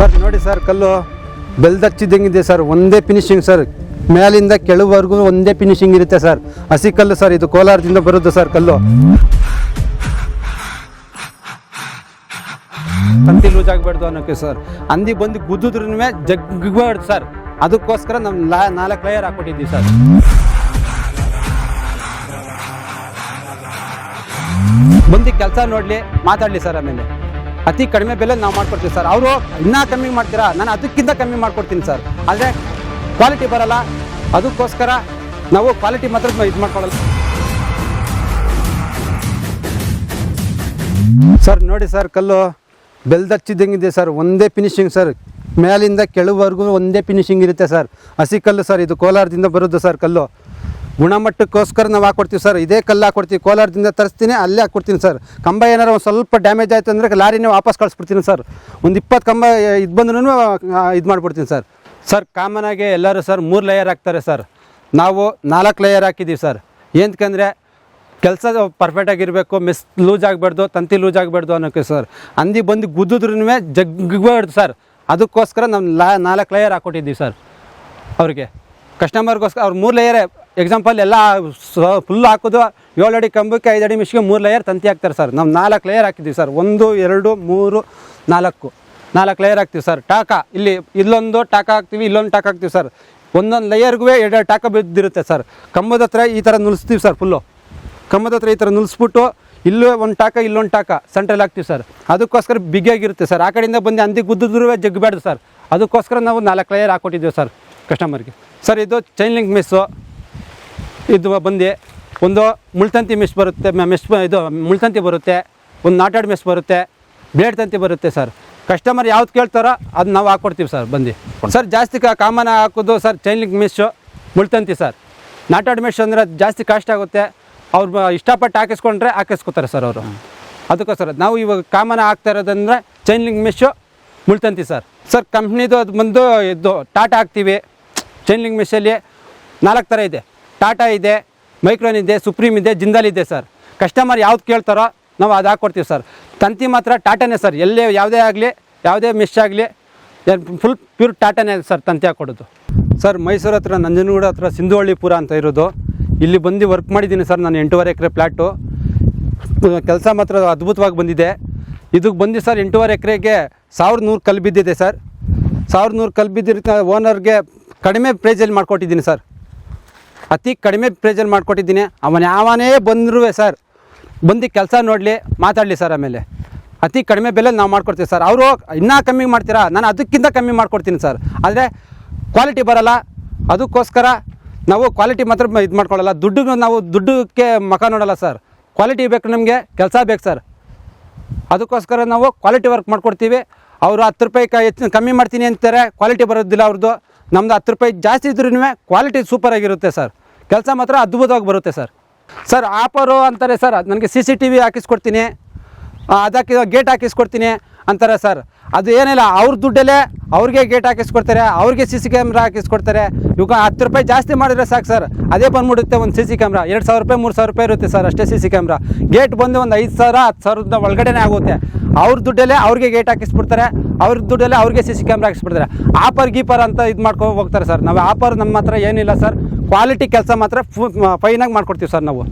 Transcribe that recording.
Sir, ನೋಡಿ sir, ಕಲ್ಲು ಬೆಲ್ದಚ್ಚಿದ್ದಂಗಿದೆ ಸರ್, ಒಂದೇ ಫಿನಿಶಿಂಗ್ ಸರ್. ಮೇಲಿಂದ ಕೆಳವರೆಗೂ ಒಂದೇ ಫಿನಿಶಿಂಗ್ ಇರುತ್ತೆ ಸರ್. ಹಸಿ ಕಲ್ಲು ಸರ್, ಇದು ಕೋಲಾರದಿಂದ ಬರುತ್ತೆ ಸರ್, ಕಲ್ಲು. ತಂತಿ ಲೂಸ್ ಆಗಬಾರ್ದು ಅನ್ನೋಕ್ಕೆ ಸರ್. ಅಂದಿ ಬಂದು ಗುದ್ದಿದ್ರೂ ಜಗ್ಬಾರ್ದು ಸರ್. ಅದಕ್ಕೋಸ್ಕರ ನಮ್ಮ ಲಾ, ನಾಲ್ಕು ಲೇಯರ್ ಹಾಕ್ಬಿಟ್ಟಿದ್ವಿ ಸರ್. ಬಂದು ಕೆಲಸ ನೋಡಲಿ, ಮಾತಾಡಲಿ ಸರ್ ಆಮೇಲೆ. ಅತಿ ಕಡಿಮೆ ಬೆಲೆ ನಾವು ಮಾಡ್ಕೊಡ್ತೀವಿ ಸರ್. ಅವರು ಇನ್ನೂ ಕಮ್ಮಿ ಮಾಡ್ತೀರಾ? ನಾನು ಅದಕ್ಕಿಂತ ಕಮ್ಮಿ ಮಾಡ್ಕೊಡ್ತೀನಿ ಸರ್. ಆದರೆ ಕ್ವಾಲಿಟಿ ಬರಲ್ಲ. ಅದಕ್ಕೋಸ್ಕರ ನಾವು ಕ್ವಾಲಿಟಿ ಮಾತ್ರ ಇದು ಮಾಡ್ಕೊಳ್ಳಲ್ಲ. ಸರ್, ನೋಡಿ ಸರ್, ಕಲ್ಲು ಬೆಲ್ದಚ್ಚಿದ್ದಂಗಿದೆ ಸರ್. ಒಂದೇ ಫಿನಿಶಿಂಗ್ ಸರ್. ಮೇಲಿಂದ ಕೆಳವರೆಗೂ ಒಂದೇ ಫಿನಿಶಿಂಗ್ ಇರುತ್ತೆ ಸರ್. ಹಸಿ ಕಲ್ಲು ಸರ್, ಇದು ಕೋಲಾರದಿಂದ ಬರೋದು ಸರ್ ಕಲ್ಲು. ಗುಣಮಟ್ಟಕ್ಕೋಸ್ಕರ ನಾವು ಹಾಕೊಡ್ತೀವಿ ಸರ್. ಇದೇ ಕಲ್ಲು ಹಾಕ್ಕೊಡ್ತೀವಿ ಕೋಲಾರದಿಂದ ತರಿಸ್ತೀನಿ, ಅಲ್ಲೇ ಹಾಕ್ಕೊಡ್ತೀನಿ ಸರ್. ಕಂಬ ಏನಾರು ಒಂದು ಸ್ವಲ್ಪ ಡ್ಯಾಮೇಜ್ ಆಯಿತು ಅಂದರೆ ಲಾರಿನೇ ವಾಪಸ್ ಕಳಿಸ್ಬಿಡ್ತೀನಿ ಸರ್. ಒಂದು ಇಪ್ಪತ್ತು ಕಂಬ ಇದು ಬಂದ್ರೂ ಇದು ಮಾಡಿಬಿಡ್ತೀನಿ ಸರ್. ಸರ್ ಕಾಮನಾಗಿ ಎಲ್ಲರೂ ಸರ್ ಮೂರು ಲೇಯರ್ ಹಾಕ್ತಾರೆ ಸರ್. ನಾವು ನಾಲ್ಕು ಲೇಯರ್ ಹಾಕಿದ್ದೀವಿ ಸರ್. ಏನಕ್ಕಂದರೆ ಕೆಲಸ ಪರ್ಫೆಕ್ಟಾಗಿರಬೇಕು ಮಿಸ್ ಲೂಸ್ ಆಗಬಾರ್ದು, ತಂತಿ ಲೂಸ್ ಆಗಬಾರ್ದು ಅನ್ನೋಕ್ಕೆ ಸರ್. ಅಂದಿ ಬಂದು ಗುದ್ದಿದ್ರೂ ಜಗ್ಗಬಾರ್ದು ಸರ್. ಅದಕ್ಕೋಸ್ಕರ ನಮ್ಮ ಲಾ ನಾಲ್ಕು ಲೇಯರ್ ಹಾಕ್ಕೊಟ್ಟಿದ್ದೀವಿ ಸರ್. ಅವ್ರಿಗೆ. ಕಸ್ಟಮರ್ಗೋಸ್ಕರ ಅವ್ರು ಮೂರು ಲೇಯರೇ ಎಕ್ಸಾಂಪಲ್ ಎಲ್ಲ ಫುಲ್ ಹಾಕೋದು ಏಳು ಅಡಿ ಕಂಬಕ್ಕೆ ಐದು ಅಡಿ ಮಿಷಿಗೆ ಮೂರು ಲೇಯರ್ ತಂತಿ ಹಾಕ್ತಾರೆ ಸರ್ ನಾವು ನಾಲ್ಕು ಲೇಯರ್ ಹಾಕಿದ್ದೀವಿ ಸರ್ ಒಂದು, ಎರಡು, ಮೂರು, ನಾಲ್ಕು. ನಾಲ್ಕು ಲೇಯರ್ ಹಾಕ್ತೀವಿ ಸರ್ ಟಾಕ, ಇಲ್ಲಿ, ಇಲ್ಲೊಂದು ಟಾಕ ಹಾಕ್ತೀವಿ, ಇಲ್ಲೊಂದು ಟಾಕ ಹಾಕ್ತೀವಿ ಸರ್ ಒಂದೊಂದು ಲೇಯರ್ಗೂ ಎರಡು ಟಾಕ ಬಿದ್ದಿರುತ್ತೆ ಸರ್ ಕಂಬದ ಹತ್ರ ಈ ಥರ ನುಲ್ಸ್ತೀವಿ ಸರ್ ಫುಲ್ಲು ಕಂಬದ ಹತ್ರ ಈ ಥರ ನುಲ್ಸ್ಬಿಟ್ಟು ಇಲ್ಲೂ ಒಂದು ಟಾಕ, ಇಲ್ಲೊಂದು ಟಾಕ ಸೆಂಟ್ರಲ್ಲಿ ಹಾಕ್ತೀವಿ ಸರ್ ಅದಕ್ಕೋಸ್ಕರ ಬಿಗಿಯಾಗಿರುತ್ತೆ ಸರ್ ಆ ಕಡೆಯಿಂದ ಬಂದು ಅಂದಿ ಗುದ್ದಿದ್ರೂ ಜಗ್ಬೇಡ್ದು ಸರ್ ಅದಕ್ಕೋಸ್ಕರ ನಾವು ನಾಲ್ಕು ಲೇಯರ್ ಹಾಕ್ಕೊಟ್ಟಿದ್ದೀವಿ ಸರ್ ಕಸ್ಟಮರ್ಗೆ ಸರ್ ಇದು ಚೈನ್ ಲಿಂಕ್ ಮಿಸ್ಸು ಇದು ಬಂದು ಒಂದು ಮುಳ್ತಂತಿ ಮಿಸ್ ಬರುತ್ತೆ ಮಿಸ್ ಇದು ಮುಳ್ತಂತಿ ಬರುತ್ತೆ, ಒಂದು ನಾಟಾಡ್ ಮಿಸ್ ಬರುತ್ತೆ, ಬ್ಲೇಡ್ ತಂತಿ ಬರುತ್ತೆ ಸರ್. ಕಸ್ಟಮರ್ ಯಾವ್ದು ಕೇಳ್ತಾರೋ ಅದು ನಾವು ಹಾಕ್ಕೊಡ್ತೀವಿ ಸರ್, ಬಂದು. ಸರ್, ಜಾಸ್ತಿ ಕಾಮನ್ ಹಾಕೋದು ಸರ್ ಚೈನ್ಲಿಂಗ್ ಮಿಸ್ಸು ಮುಳ್ತಂತಿ ಸರ್. ನಾಟಾಡ್ ಮಿಸ್ ಅಂದರೆ ಜಾಸ್ತಿ ಕಾಸ್ಟ್ ಆಗುತ್ತೆ, ಅವ್ರು ಇಷ್ಟಪಟ್ಟು ಹಾಕಿಸ್ಕೊಂಡ್ರೆ ಹಾಕಿಸ್ಕೊತಾರೆ ಸರ್ ಅವರು. ಅದಕ್ಕೋಸ್ಕರ ನಾವು ಇವಾಗ ಕಾಮನ್ ಆಗ್ತಾ ಇರೋದಂದ್ರೆ ಚೈನ್ಲಿಂಗ್ ಮೆಶ್ಶು ಮುಳ್ತಂತಿ ಸರ್. ಸರ್ ಕಂಪ್ನಿದು ಅದು ಬಂದು ಇದು ಟಾಟಾ ಹಾಕ್ತೀವಿ. ಚೈನ್ಲಿಂಗ್ ಮೆಷಲ್ಲಿ ನಾಲ್ಕು ಥರ ಇದೆ. ಟಾಟಾ ಇದೆ, ಮೈಕ್ರೋನ್ ಇದೆ ಸುಪ್ರೀಮ್ ಇದೆ, ಜಿಂದಾಲ್ ಇದೆ ಸರ್. ಕಸ್ಟಮರ್ ಯಾವ್ದು ಕೇಳ್ತಾರೋ ನಾವು ಅದು ಹಾಕ್ಕೊಡ್ತೀವಿ ಸರ್. ತಂತಿ ಮಾತ್ರ ಟಾಟಾನೇ ಸರ್. ಎಲ್ಲೇ ಯಾವುದೇ ಆಗಲಿ, ಯಾವುದೇ ಮಿಸ್ ಆಗಲಿ ಫುಲ್ ಪ್ಯೂರ್ ಟಾಟಾನೇ ಸರ್ ತಂತಿ ಹಾಕ್ಕೊಡೋದು ಸರ್, ಮೈಸೂರು ಹತ್ರ, ನಂಜನಗೂಡು ಹತ್ರ ಸಿಂಧುವಳ್ಳಿಪುರ ಅಂತ ಇರೋದು. ಇಲ್ಲಿ ಬಂದು ವರ್ಕ್ ಮಾಡಿದ್ದೀನಿ ಸರ್ ನಾನು ಎಂಟೂವರೆ ಎಕರೆ ಪ್ಲ್ಯಾಟು ಕೆಲಸ ಮಾತ್ರ ಅದ್ಭುತವಾಗಿ ಬಂದಿದೆ. ಇದಕ್ಕೆ ಬಂದು ಸರ್ ಎಂಟೂವರೆ ಎಕರೆಗೆ ಸಾವಿರದ ನೂರು ಕಲ್ಲು ಬಿದ್ದಿದೆ ಸರ್. ಸಾವಿರದ ನೂರು ಕಲ್ಲು ಬಿದ್ದಿರೋ ಓನರ್ಗೆ ಕಡಿಮೆ ಪ್ರೈಸಲ್ಲಿ ಮಾಡಿಕೊಟ್ಟಿದ್ದೀನಿ ಸರ್. ಅತಿ ಕಡಿಮೆ ಪ್ರೈಸಲ್ಲಿ ಮಾಡಿಕೊಟ್ಟಿದ್ದೀನಿ. ಅವನು ಯಾವನೇ ಬಂದರೂ ಸರ್ ಬಂದು ಕೆಲಸ ನೋಡಲಿ, ಮಾತಾಡಲಿ ಸರ್ ಆಮೇಲೆ. ಅತಿ ಕಡಿಮೆ ಬೆಲೆ ನಾವು ಮಾಡ್ಕೊಡ್ತೀವಿ ಸರ್ ಅವರು ಇನ್ನೂ ಕಮ್ಮಿ ಮಾಡ್ತೀರಾ? ನಾನು ಅದಕ್ಕಿಂತ ಕಮ್ಮಿ ಮಾಡ್ಕೊಡ್ತೀನಿ ಸರ್ ಆದರೆ ಕ್ವಾಲಿಟಿ ಬರಲ್ಲ. ಅದಕ್ಕೋಸ್ಕರ ನಾವು ಕ್ವಾಲಿಟಿ ಮಾತ್ರ ಇದು ಮಾಡ್ಕೊಳ್ಳಲ್ಲ. ದುಡ್ಡು ನಾವು ದುಡ್ಡುಕ್ಕೆ ಮಖ ನೋಡಲ್ಲ ಸರ್ ಕ್ವಾಲಿಟಿ ಬೇಕು ನಮಗೆ, ಕೆಲಸ ಬೇಕು ಸರ್ ಅದಕ್ಕೋಸ್ಕರ ನಾವು ಕ್ವಾಲಿಟಿ ವರ್ಕ್ ಮಾಡ್ಕೊಡ್ತೀವಿ. ಅವರು ಹತ್ತು ರೂಪಾಯಿ ಕ ಹೆಚ್ಚು ಕಮ್ಮಿ ಮಾಡ್ತೀನಿ ಅಂತಾರೆ ಕ್ವಾಲಿಟಿ ಬರೋದಿಲ್ಲ ಅವ್ರದ್ದು ನಮ್ಮದು ಹತ್ತು ರೂಪಾಯಿ ಜಾಸ್ತಿ ಇದ್ರೂ ಕ್ವಾಲಿಟಿ ಸೂಪರಾಗಿರುತ್ತೆ ಸರ್ ಕೆಲಸ ಮಾತ್ರ ಅದ್ಭುತವಾಗಿ ಬರುತ್ತೆ ಸರ್. ಸರ್, ಆಪರು ಅಂತಾರೆ ಸರ್, ನನಗೆ ಸಿ ಸಿ ಟಿ ವಿ ಹಾಕಿಸ್ಕೊಡ್ತೀನಿ ಅದಕ್ಕೆ ಗೇಟ್ ಹಾಕಿಸ್ಕೊಡ್ತೀನಿ ಅಂತಾರೆ ಸರ್. ಅದು ಏನಿಲ್ಲ, ಅವ್ರ ದುಡ್ಡಲ್ಲೇ ಅವ್ರಿಗೆ ಗೇಟ್ ಹಾಕಿಸ್ಕೊಡ್ತಾರೆ, ಅವ್ರಿಗೆ ಸಿ ಸಿ ಕ್ಯಾಮ್ರಾ ಹಾಕಿಸ್ಕೊಡ್ತಾರೆ. ಇವಾಗ ಹತ್ತು ರೂಪಾಯಿ ಜಾಸ್ತಿ ಮಾಡಿದ್ರೆ ಸಾಕು ಸರ್, ಅದೇ ಬಂದ್ಬಿಡುತ್ತೆ ಒಂದು ಸಿ ಸಿ ಕ್ಯಾಮ್ರಾ. ಎರಡು ಸಾವಿರ ರೂಪಾಯಿ, ಮೂರು ಸಾವಿರ ರೂಪಾಯಿ ಇರುತ್ತೆ ಸರ್ ಅಷ್ಟೇ ಸಿ ಸಿ ಕ್ಯಾಮ್ರಾ. ಗೇಟ್ ಬಂದು ಒಂದು ಐದು ಸಾವಿರ, ಹತ್ತು ಸಾವಿರದ ಒಳಗಡೆನೇ ಆಗುತ್ತೆ. ಅವ್ರ ದುಡ್ಡಲ್ಲೇ ಅವ್ರಿಗೆ ಗೇಟ್ ಹಾಕಿಸ್ಬಿಡ್ತಾರೆ, ಅವ್ರ ದುಡ್ಡಲ್ಲೇ ಅವ್ರಿಗೆ ಸಿ ಸಿ ಕ್ಯಾಮ್ರಾ ಹಾಕಿಸ್ಬಿಡ್ತಾರೆ. ಆಪರ್ ಗೀಪರ್ ಅಂತ ಇದು ಮಾಡ್ಕೊ ಹೋಗ್ತಾರೆ ಸರ್. ನಾವು ಆಪರ್ ನಮ್ಮ ಹತ್ರ ಏನಿಲ್ಲ ಸರ್. ಕ್ವಾಲಿಟಿ ಕೆಲಸ ಮಾತ್ರ ಫು ಫೈನಾಗಿ ಮಾಡ್ಕೊಡ್ತೀವಿ ಸರ್ ನಾವು.